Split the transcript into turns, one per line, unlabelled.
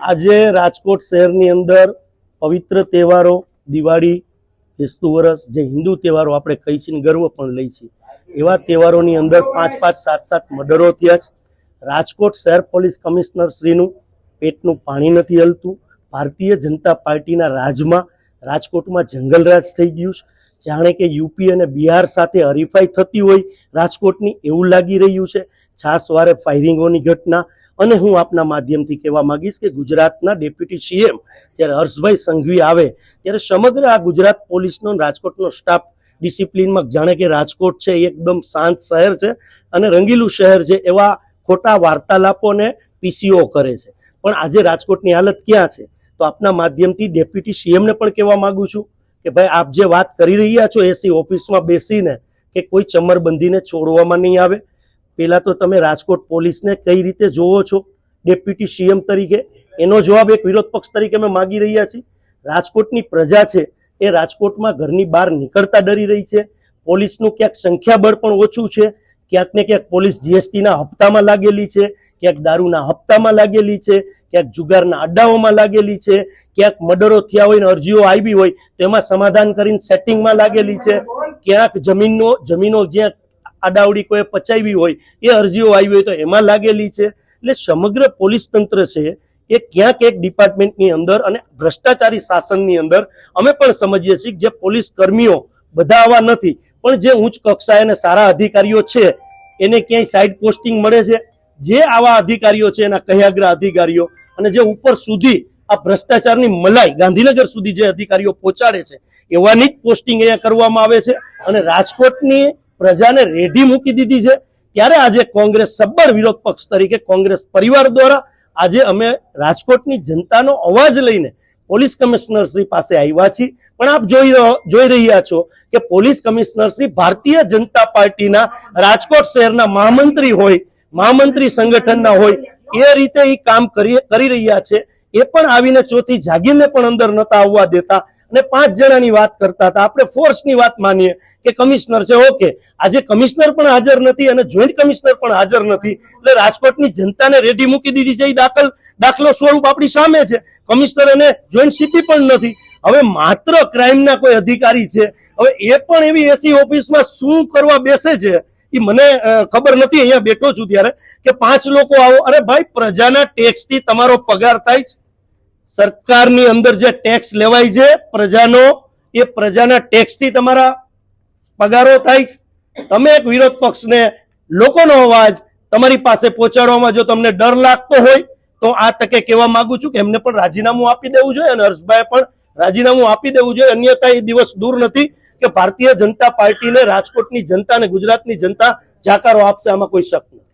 આજે રાજકોટ શહેરની અંદર પવિત્ર તહેવારો, દિવાળી બેસતું વરસ, જે હિન્દુ તહેવારો આપણે કહી છીએ ગર્વ પણ લઈ છીએ, એવા તહેવારોની અંદર પાંચ પાંચ, સાત સાત મર્ડરો થયા છે. રાજકોટ શહેર પોલીસ કમિશનર શ્રીનું પેટનું પાણી નથી હલતું. ભારતીય જનતા પાર્ટીના રાજમાં, રાજકોટમાં જંગલરાજ થઈ ગયું છે. જાણે કે યુપી અને બિહાર સાથે હરીફાઈ થતી હોય રાજકોટની એવું લાગી રહ્યું છે. છાસવારે ફાયરિંગોની ઘટના અને હું આપના માધ્યમથી કહેવા માંગીશ કે ગુજરાતના ડેપ્યુટી સીએમ જ્યારે હર્ષભાઈ સંઘવી આવે, ત્યારે સમગ્ર આ ગુજરાત પોલીસનો રાજકોટનો સ્ટાફ ડિસિપ્લિનમાં જાણે કે રાજકોટ છે એકદમ શાંત શહેર છે અને રંગીલું શહેર છે, એવા ખોટા વાર્તાલાપોને પીસીઓ કરે છે. પણ આજે રાજકોટની હાલત ક્યાં છે? તો આપના માધ્યમથી ડેપ્યુટી સીએમને પણ કહેવા માગું છું કે ભાઈ, આપ જે વાત કરી રહ્યા છો, એસી ઓફિસમાં બેસીને કે કોઈ ચમરબંધીને છોડવામાં નહીં આવે પહેલા તો તમે રાજકોટ પોલીસને કઈ રીતે જોવો છો? ડેપ્યુટી સીએમ તરીકે. એનો જવાબ એક વિરોધ પક્ષ તરીકે અમે માગી રહ્યા છીએ. રાજકોટની પ્રજા છે એ રાજકોટમાં ઘરની બહાર નીકળતા ડરી રહી છે. પોલીસનું ક્યાંક સંખ્યાબળ પણ ઓછું છે. ક્યાંક ને ક્યાંક પોલીસ જીએસટીના હપ્તામાં લાગેલી છે. ક્યાંક દારૂના હપ્તામાં લાગેલી છે. ક્યાંક જુગારના અડ્ડાઓમાં લાગેલી છે. ક્યાંક મર્ડરો થયા હોય ને અરજીઓ આવી હોય તો એમાં સમાધાન કરીને સેટિંગમાં લાગેલી છે. ક્યાંક જમીનનો જમીનો જ્યાં આડાવડી કોઈ પચાવી હોય, એ અરજીઓ આવી હોય તો એમાં લાગેલી છે. એટલે સમગ્ર પોલીસ તંત્ર છે એ ક્યાંક એક ડિપાર્ટમેન્ટની અંદર અને ભ્રષ્ટાચારી શાસનની અંદર અમે પણ સમજીએ છીએ જે પોલીસ કર્મીઓ બધા આવા નથી, પણ જે ઉચ્ચ કક્ષાએ અને સારા અધિકારીઓ છે, એને ક્યાંય સાઈડ પોસ્ટિંગ મળે છે? જે આવા અધિકારીઓ છે, એના કહ્યાગ્રા અધિકારીઓ અને જે ઉપર સુધી આ ભ્રષ્ટાચારની મલાઈ, ગાંધીનગર સુધી જે અધિકારીઓ પહોંચાડે છે, એવાની જ પોસ્ટિંગ અહીંયા કરવામાં આવે છે. અને રાજકોટની પ્રજાને રેઢી મૂકી દીધી છે. ત્યારે આજે કોંગ્રેસ સબ્બર વિરોધ પક્ષ તરીકે કોંગ્રેસ પરિવાર દ્વારા આજે અમે રાજકોટની જનતાનો અવાજ લઈને પોલીસ કમિશનર શ્રી પાસે આવ્યા છીએ. પણ આપ જોઈ જોઈ રહ્યા છો કે પોલીસ કમિશનર શ્રી ભારતીય જનતા પાર્ટીના રાજકોટ શહેરના મહામંત્રી હોય, મહામંત્રી સંગઠનના હોય, એ રીતે એ કામ કરી રહ્યા છે. એ પણ આવીને ચોથી જાગીરને પણ અંદર નતા આવવા દેતા. અને પાંચ જણાની વાત કરતા હતા. આપણે ફોર્સની વાત માનીએ કે કમિશનર છે. ઓકે. આજે કમિશનર પણ હાજર નથી અને જોઈન્ટ કમિશનર પણ હાજર નથી. એટલે રાજકોટની જનતાને રેડી મૂકી દીધી છે. એ દાખલ, દાખલો સ્વરૂપ આપણી સામે છે. કમિશનર અને જોઈન્ટ સીપી પણ નથી. હવે માત્ર ક્રાઇમના કોઈ અધિકારી છે. હવે એ પણ એવી એસી ઓફિસમાં શું કરવા બેસે છે? એ મને ખબર નથી. અહીંયા બેઠો છું ત્યારે કે પાંચ લોકો આવો. અરે ભાઈ, પ્રજાના ટેક્સથી તમારો પગાર થાય છે. સરકારની અંદર જે ટેક્સ લેવાય છે, પ્રજાનો, એ પ્રજાના ટેક્સથી તમારા પગારો થાય છે. તમે એક વિરોધ પક્ષને, લોકોનો અવાજ તમારી પાસે પહોંચાડવામાં જો તમને ડર લાગતો હોય, તો આ તકે કહેવા માંગુ છું કે એમને પણ રાજીનામું આપી દેવું જોઈએ અને હર્ષભાઈ પણ રાજીનામું આપી દેવું જોઈએ. અન્યથા એ દિવસ દૂર નથી કે ભારતીય જનતા પાર્ટીને રાજકોટની જનતા અને ગુજરાતની જનતા જાકારો આપશે, આમાં કોઈ શક નથી.